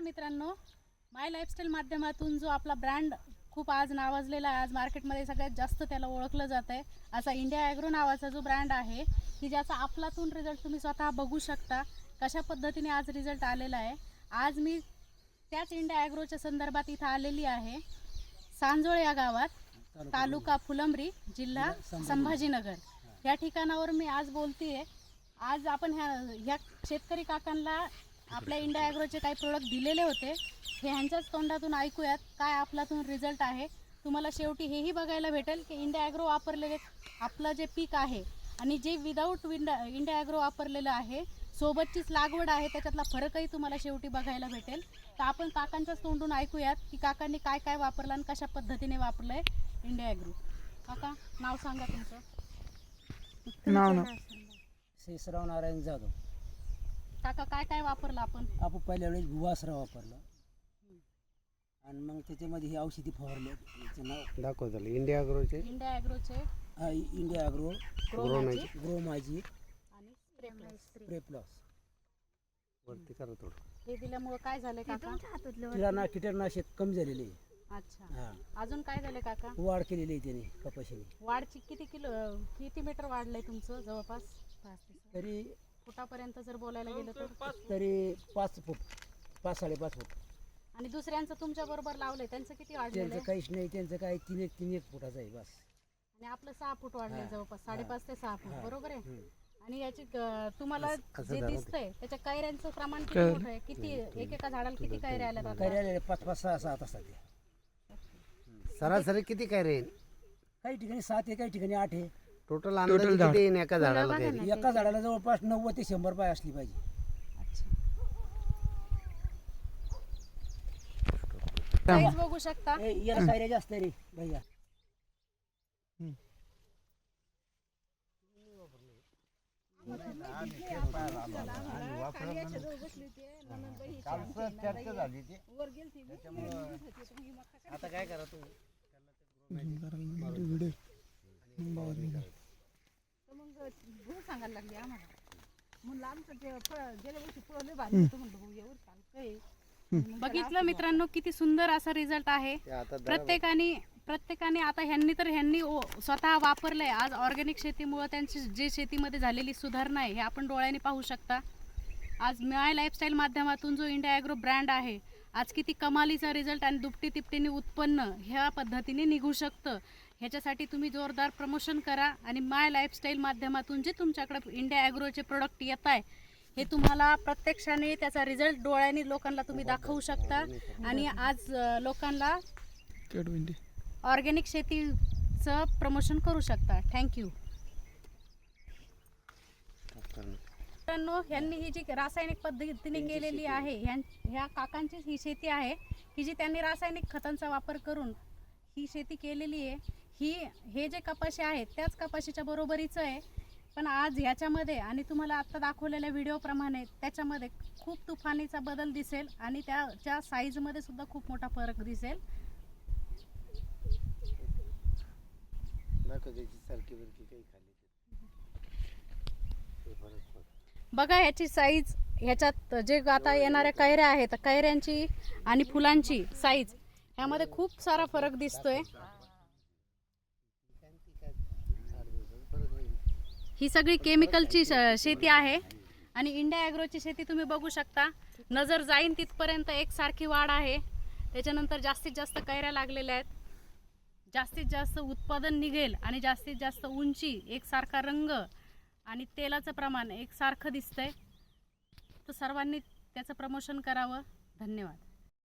नमस्कार मित्रांनो. माय लाईफस्टाईल माध्यमातून जो आपला ब्रँड खूप आज नावाजलेला आहे आज मार्केटमध्ये सगळ्यात जास्त त्याला ओळखलं जात आहे असा इंडिया ॲग्रो नावाचा जो ब्रँड आहे की ज्याचा आपलातून रिझल्ट तुम्ही स्वतः बघू शकता कशा पद्धतीने आज रिझल्ट आलेला आहे. आज मी त्याच इंडिया ॲग्रोच्या संदर्भात इथं आलेली आहे. सांजोळ या गावात तालुका फुलंब्री जिल्हा संभाजीनगर. या ठिकाणावर मी आज बोलतीये. आज आपण ह्या ह्या शेतकरी काकांना आपल्या इंडिया ॲग्रोचे काही प्रोडक्ट दिलेले होते. हे ह्यांच्याच तोंडातून ऐकूयात. काय आपल्यातून रिझल्ट आहे? तुम्हाला शेवटी हेही बघायला भेटेल की इंडिया ॲग्रो वापरलेले आपलं जे पीक आहे आणि जे विदाऊट इंडिया इंडिया ॲग्रो वापरलेलं आहे सोबतचीच लागवड आहे त्याच्यातला फरकही तुम्हाला शेवटी बघायला भेटेल. तर आपण काकांच्याच तोंडून ऐकूयात की काकांनी काय काय वापरलं आणि कशा पद्धतीने वापरलं आहे इंडिया ॲग्रो काका नाव सांगा तुमचं. नाव ना. शेषराव नारायण जाधव. काका काय काय वापरलं आपण? आपण पहिल्या वेळेस भुवासरा वापरला. आणि मग त्याच्यामध्ये ही औषधी फवारली. याचं नाव दाखव झालं इंडिया अग्रोचे इंडिया ॲग्रोचे हा इंडिया अग्रो क्रोमॅची ग्रो माझी आणि प्लस वरती करा थोडं. हे दिल्यामुळे काय झालं काका? किराणा कीटकनाशक कमी झालेले. आहे. अच्छा. हा. अजून काय झालं काका? वाढ केलेली आहे त्याने कपाशीने. वाढची किती किलो किती मीटर वाढलंय तुमचं जवळपास? तरी फुटापर्यंत जर बोलायला गेलं तर? तरी पाच फूट. पाच साडेपाच फूट. आणि दुसऱ्यांचं तुमच्या बरोबर लावलंय त्यांचं किती वाढलेलं त्यांचं आहे काहीच नाही त्यांचं काय तीन एक तीन एक फुटाचं आहे बस. आणि आपलं सहा फूट वाढलंय हा. जवळपास साडेपाच ते सहा फूट हा. बरोबर आहे? हम्म. आणि याची तुम्हाला असं जे धरा. दिसतंय त्याच्या कैऱ्यांचं प्रमाण किती मोठं आहे? किती एक एका झाडाला किती कैऱ्या आल्या? काही जातात राहिलेले पाच पाच सहा सात असतात ते सरासरी किती काय रे काही ठिकाणी सात आहे काही ठिकाणी आठ आहे. टोटल अंदाज किती येईन एका झाडाला एका झाडाला जवळपास नव्वद ते शंभर पाय असली पाहिजे. अच्छा. साईज बघू शकता? ए, याला कायऱ्या जास्त आहे रे भैया. आता काय करा तू भाऊ सांगायला लागली आम्हाला. म्हणलं आमचं जे फळ गेल्या वर्षी फळ लय भारी होतं म्हणलं भाऊ यावर चालतंय. बघितलं मित्रांनो किती सुंदर असा रिझल्ट आहे. ते प्रत्येकाने प्रत्येकाने आता ह्यांनी तर ह्यांनी ओ- स्वतः वापरलंय. आज ऑर्गॅनिक शेतीमुळे त्यांची जे शेतीमध्ये झालेली सुधारणा आहे हे आपण डोळ्यांनी पाहू शकता. आज माय लाईफस्टाईल माध्यमातून जो इंडिया ॲग्रो ब्रँड आहे आज किती कमालीचा रिझल्ट आणि दुपटी तिपटीने उत्पन्न ह्या पद्धतीने निघू शकतं. ह्याच्यासाठी तुम्ही जोरदार प्रमोशन करा आणि माय लाईफस्टाईल माध्यमातून जे तुमच्याकडे इंडिया ॲग्रोचे प्रोडक्ट येत आहे हे तुम्हाला प्रत्यक्षाने त्याचा रिझल्ट डोळ्यांनी लोकांना तुम्ही दाखवू शकता. आणि आज लोकांना ऑर्गॅनिक शेतीचं प्रमोशन करू शकता. थँक्यू मित्रांनो ह्यांनी ही जी रासायनिक पद्धतीने केलेली आहे. ह्यां ह्या काकांची ही शेती आहे की जी त्यांनी रासायनिक खतांचा वापर करून ही शेती केलेली आहे. ही हे जे कपाशी आहेत त्याच कपाशीच्या बरोबरीचं आहे. पण आज ह्याच्यामध्ये आणि तुम्हाला आत्ता दाखवलेल्या व्हिडिओप्रमाणे त्याच्यामध्ये खूप तुफानीचा बदल दिसेल आणि त्याच्या साईजमध्ये सुद्धा खूप मोठा फरक दिसेल. बघा ह्याची साईज ह्याच्यात जे आता येणाऱ्या कैऱ्या आहेत कैऱ्यांची आणि फुलांची साईज ह्यामध्ये खूप सारा फरक दिसतोय. ही सगळी केमिकलची श- शेती आहे. आणि इंडिया ॲग्रोची शेती तुम्ही बघू शकता. नजर जाईन तिथपर्यंत एकसारखी वाढ आहे. त्याच्यानंतर जास्तीत जास्त कैऱ्या लागलेल्या आहेत. जास्तीत जास्त उत्पादन निघेल आणि जास्तीत जास्त उंची एकसारखा रंग आणि तेलाचं प्रमाण एकसारखं दिसतंय. तर सर्वांनी त्याचं प्रमोशन करावं. धन्यवाद.